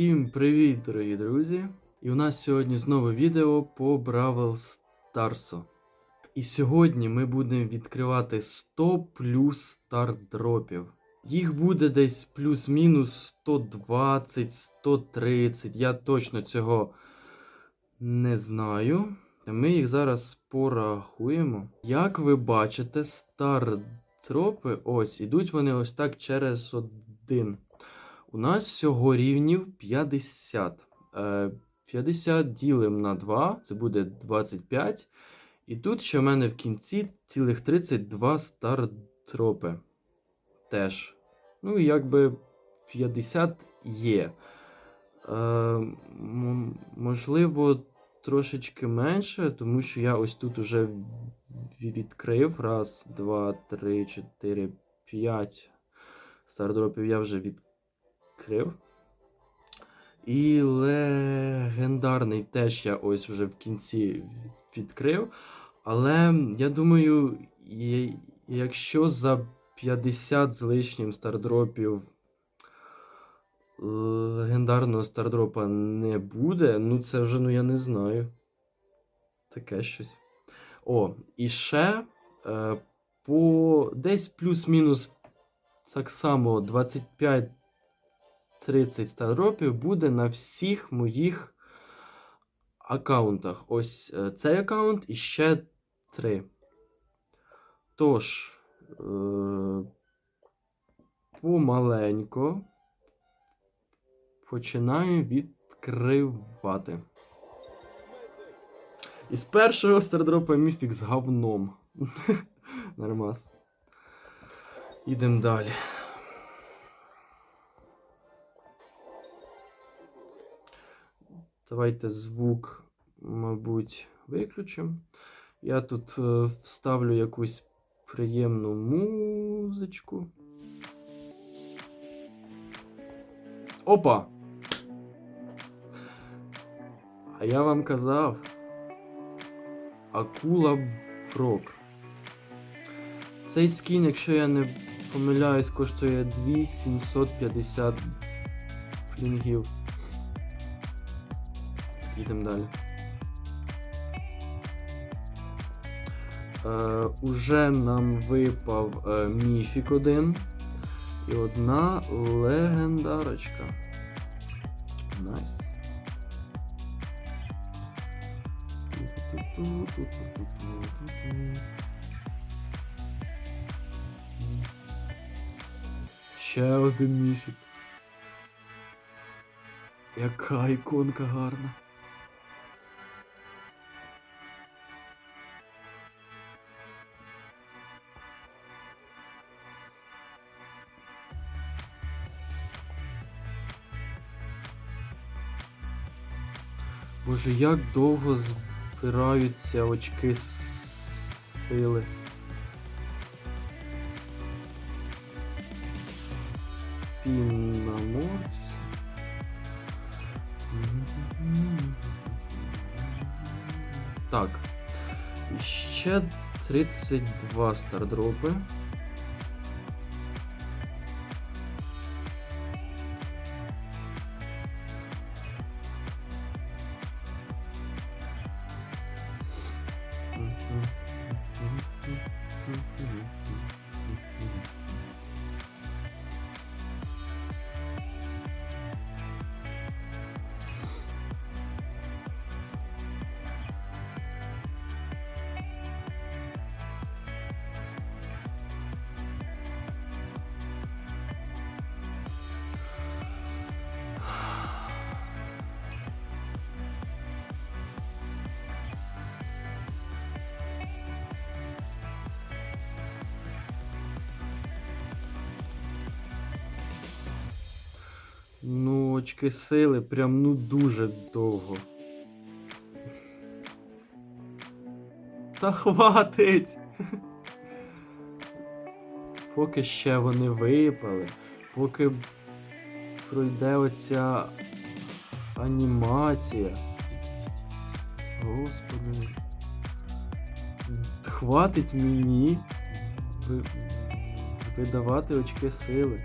Всім привіт, дорогі друзі! І у нас сьогодні знову відео по Бравл Старсу. І сьогодні ми будемо відкривати 100 плюс стардропів. Їх буде десь плюс-мінус 120, 130. Я точно цього не знаю. Ми їх зараз порахуємо. Як ви бачите, стардропи ось ідуть вони ось так через один. У нас всього рівнів 50. Е, 50 ділимо на 2, це буде 25. І тут ще в мене в кінці цілих 32 стартропи. Теж. Ну, якби 50 є. Е, можливо, трошечки менше, тому що я ось тут уже відкрив. Раз, два, три, чотири, п'ять стардропів я вже відкрив. І легендарний теж я ось вже в кінці відкрив. Але я думаю, якщо за 50 з лишнім стардропів легендарного стардропа не буде, ну це вже ну я не знаю. Таке щось. О, і ще е, по десь плюс-мінус так само 25 30 стардропів буде на всіх моїх аккаунтах. Ось е, цей аккаунт і ще три. Тож, е, помаленько починаю відкривати. Із першого стардропа міфік з говном. Нормас. Ідемо далі. Давайте звук, мабуть, виключимо. Я тут е, вставлю якусь приємну музичку. Опа! А я вам казав. Акула Брок. Цей скін, якщо я не помиляюсь, коштує 2750 флінгів. Їдемо далі. Е, уже нам випав е, міфік один і одна легендарочка. Найс. Ще один міфік. Яка іконка гарна. Боже, як довго збираються очки сили. Пінна Мортіс. Так. Ще 32 стардропи. Ну, очки сили прям ну дуже довго. Та хватить! Поки ще вони випали, поки пройде оця анімація. Господи. Хватить мені видавати очки сили.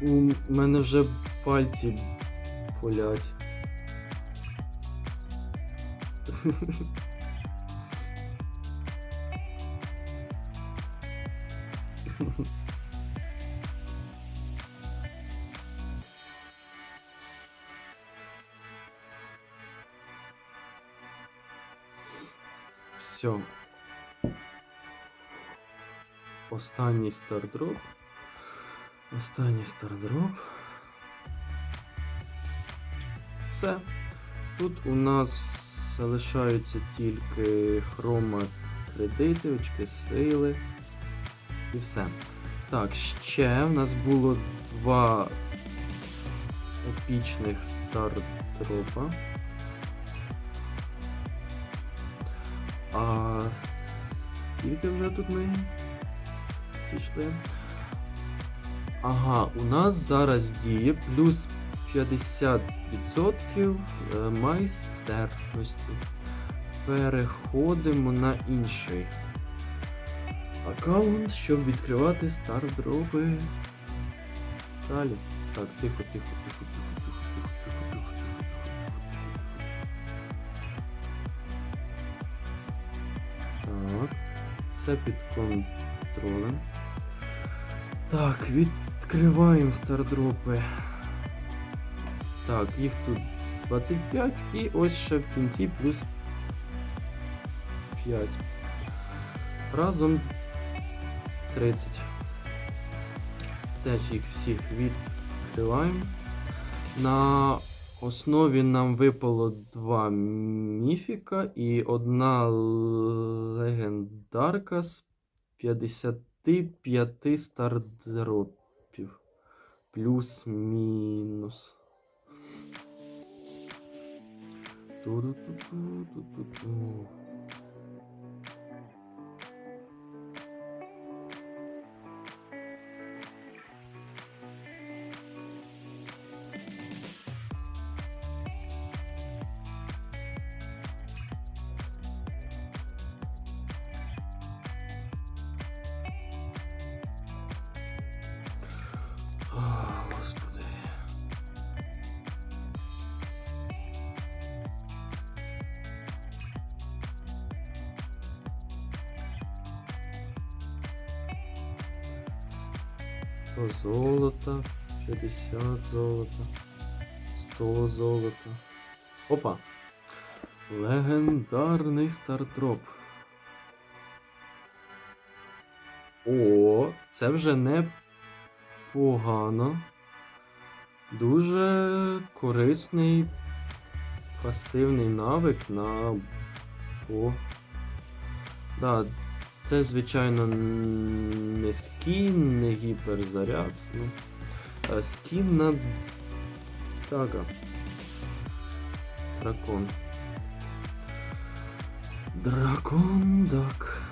У мене вже пальці болять. Все. Останній стардроп. Останній стардроп. Все. Тут у нас залишаються тільки хрома кредити, очки сили. І все. Так, ще в нас було два епічних стардропа. А скільки вже тут ми пішли? Ага, у нас зараз діє плюс 50% е, майстерності. Переходимо на інший аккаунт, щоб відкривати стардропи. Далі. Так, тихо, тихо, тихо, тихо, тихо, тихо, тихо, тихо, тихо. Так. Все під контролем. Так, відкриваємо стардропи. Так, їх тут 25 і ось ще в кінці плюс 5. Разом 30. Теж їх всіх відкриваємо. На основі нам випало два міфіка і одна легендарка з 55 стардропів. Plus, minus. Tudo, tudo, tudo, tudo. 100 золота, 50 золота, 100 золота. Опа! Легендарний стартроп. О, це вже не погано. Дуже корисний пасивний навик на О. Да, це, звичайно, не скін, не гіперзаряд. Ну, а скін на Тага. Дракон. Дракон, так.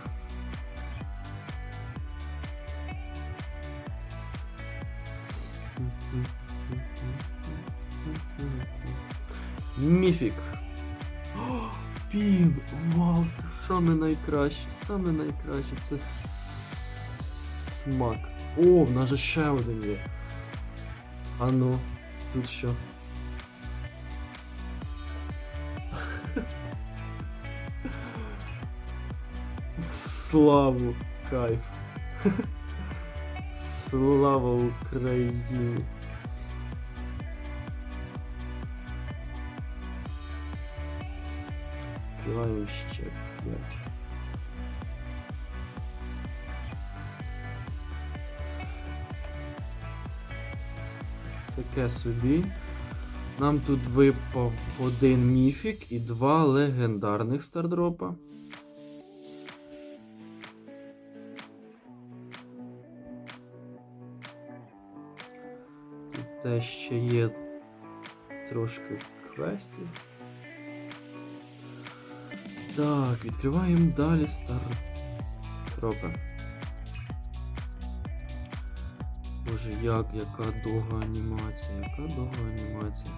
Міфік. Пін! Вау, це саме найкраще, саме найкраще. Це смак. О, в нас же ще один є. А ну, тут що? Славу, кайф. Слава Україні! Відкриваємо ще 5. Таке собі. Нам тут випав один міфік і два легендарних стардропа. Тут теж ще є трошки квестів. Так, відкриваємо далі стар. Боже, як, яка довга анімація, яка довга анімація.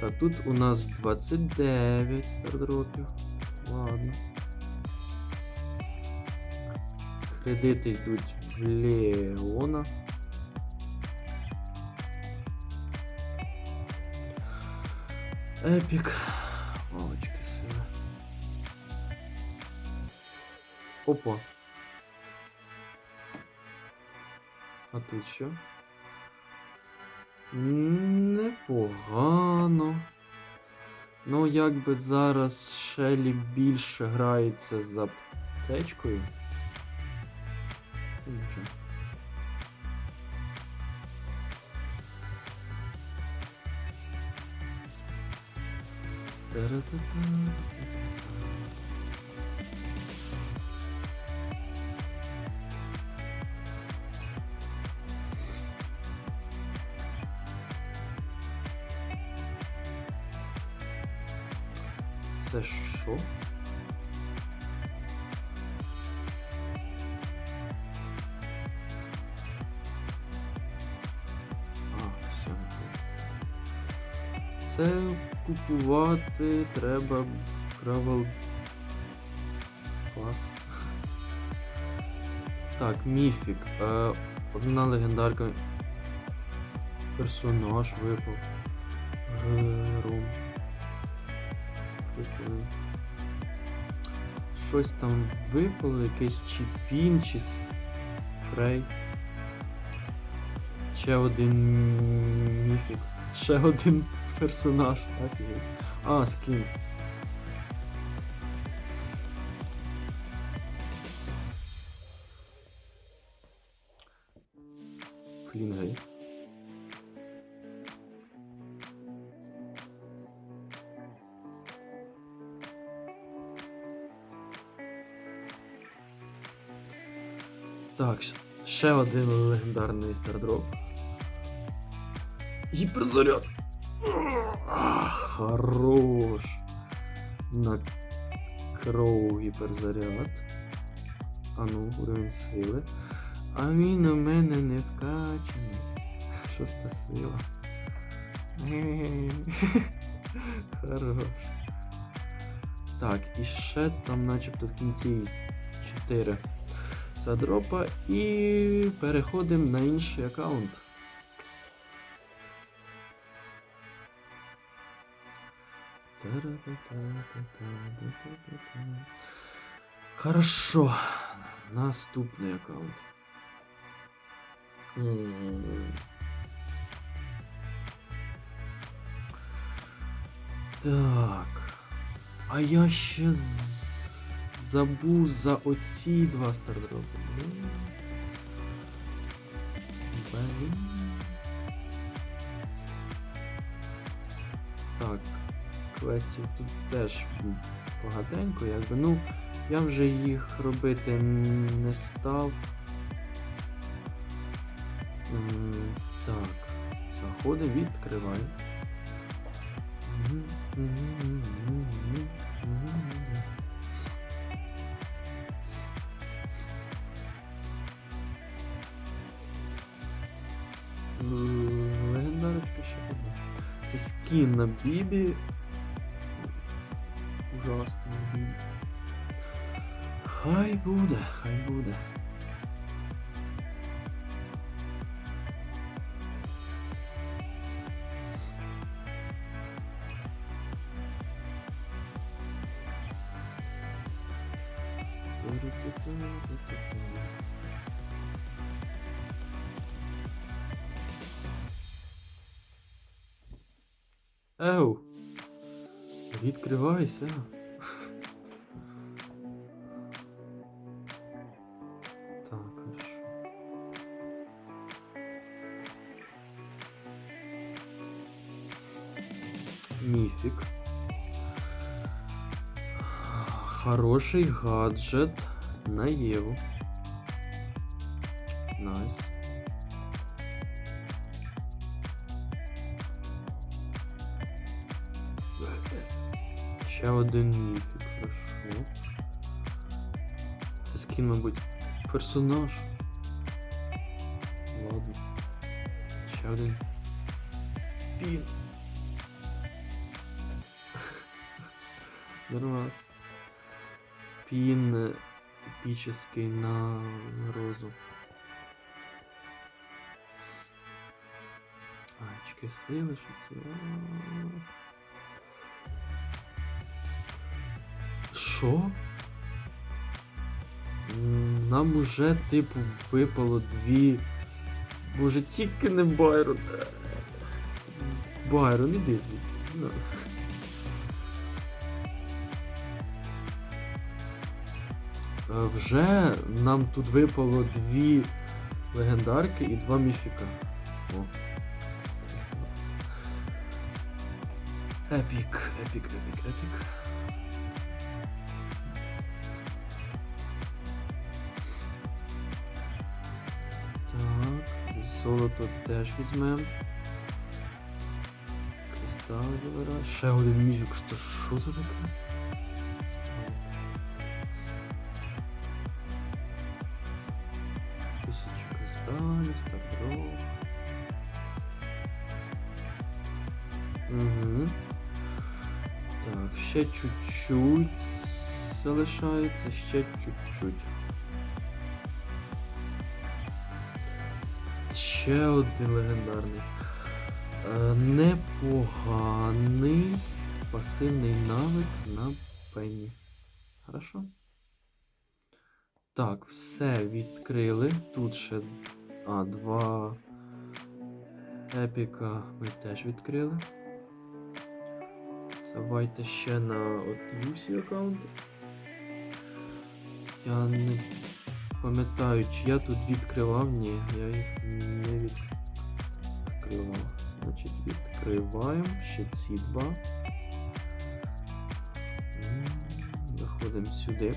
Та тут у нас 29 стардропів. Ладно. Кредити йдуть в Леона. Епік. Опа. А тут що? Непогано. Ну, якби зараз Шелі більше грається з аптечкою. Ну, Нічого. Це купувати треба Gravel Pass. Так, міфік. Е, одна легендарка. Персонаж випав. Гром. Щось там випало, якийсь чи пін, чи спрей. Ще один міфік. Ще один персонаж. Так. А, скін. Флінгей. Так, ще один легендарний стардроп. Гіперзаряд. А, Хорош. На кроу гіперзаряд. А ну, уровень сили. А він у мене не вкачаний. Шоста сила. Хорош. Так, і ще там начебто в кінці 4 задропа і переходимо на інший аккаунт. Хорошо. Наступний аккаунт. М. Так. А я ще з... забув за оці два стардропи. Блін. Блін. Так, Квестів тут теж багатенько, якби. Ну, я вже їх робити не став. Так, заходи, відкривай. Легендарочка ще одна. Це скін на Бібі. Бібі. Хай буде, хай буде. Еу! Відкривайся. Хороший гаджет на Єву. Найс. Ще один міфік, хорошо. Це скін, мабуть, персонаж. Ладно. Ще один. Пін. Нормас пін эпический на розум. грозу. Ачки сили, що це. Що? Нам уже, типу, випало дві. Боже, тільки не Байрон. Байрон, іди звідси. Ну. Вже нам тут випало дві легендарки і два міфіка. О. Епік, епік, епік, епік. Так, золото теж візьмемо. Кристали вибираю. Ще один міфік, що це таке? Чуть-чуть залишається, ще чуть-чуть. Ще один легендарний. Е, непоганий пасивний навик на пені. Хорошо? Так, все відкрили. Тут ще. А, два епіка ми теж відкрили. Давайте ще на от UC аккаунти. Я не пам'ятаю, чи я тут відкривав, ні, я їх не відкривав. Значить, відкриваємо ще ці два. Заходимо сюди.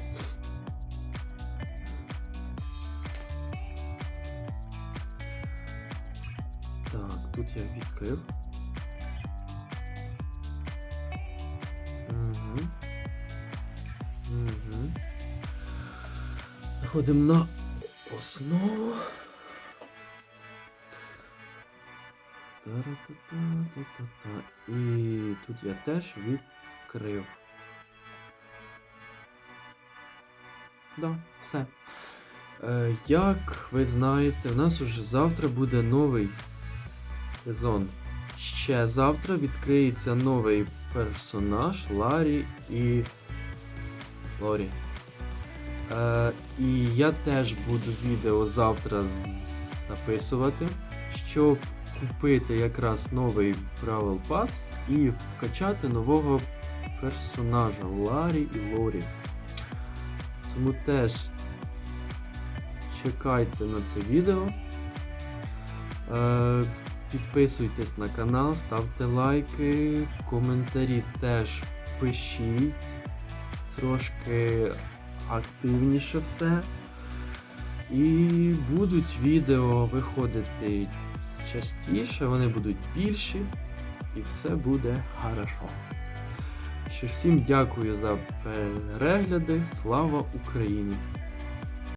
Так, тут я відкрив. Заходимо на основу. Та-ра-та-та-та-та-та. І тут я теж відкрив. Да, все. Е, як ви знаєте, у нас уже завтра буде новий сезон. Ще завтра відкриється новий персонаж Ларі і Лорі. Е, і я теж буду відео завтра записувати, щоб купити якраз новий Бравл Пас і вкачати нового персонажа Ларі і Лорі. Тому теж чекайте на це відео. Е, підписуйтесь на канал, ставте лайки, коментарі теж пишіть. Трошки активніше все. І будуть відео виходити частіше, вони будуть більші, і все буде хорошо. Що всім дякую за перегляди. Слава Україні!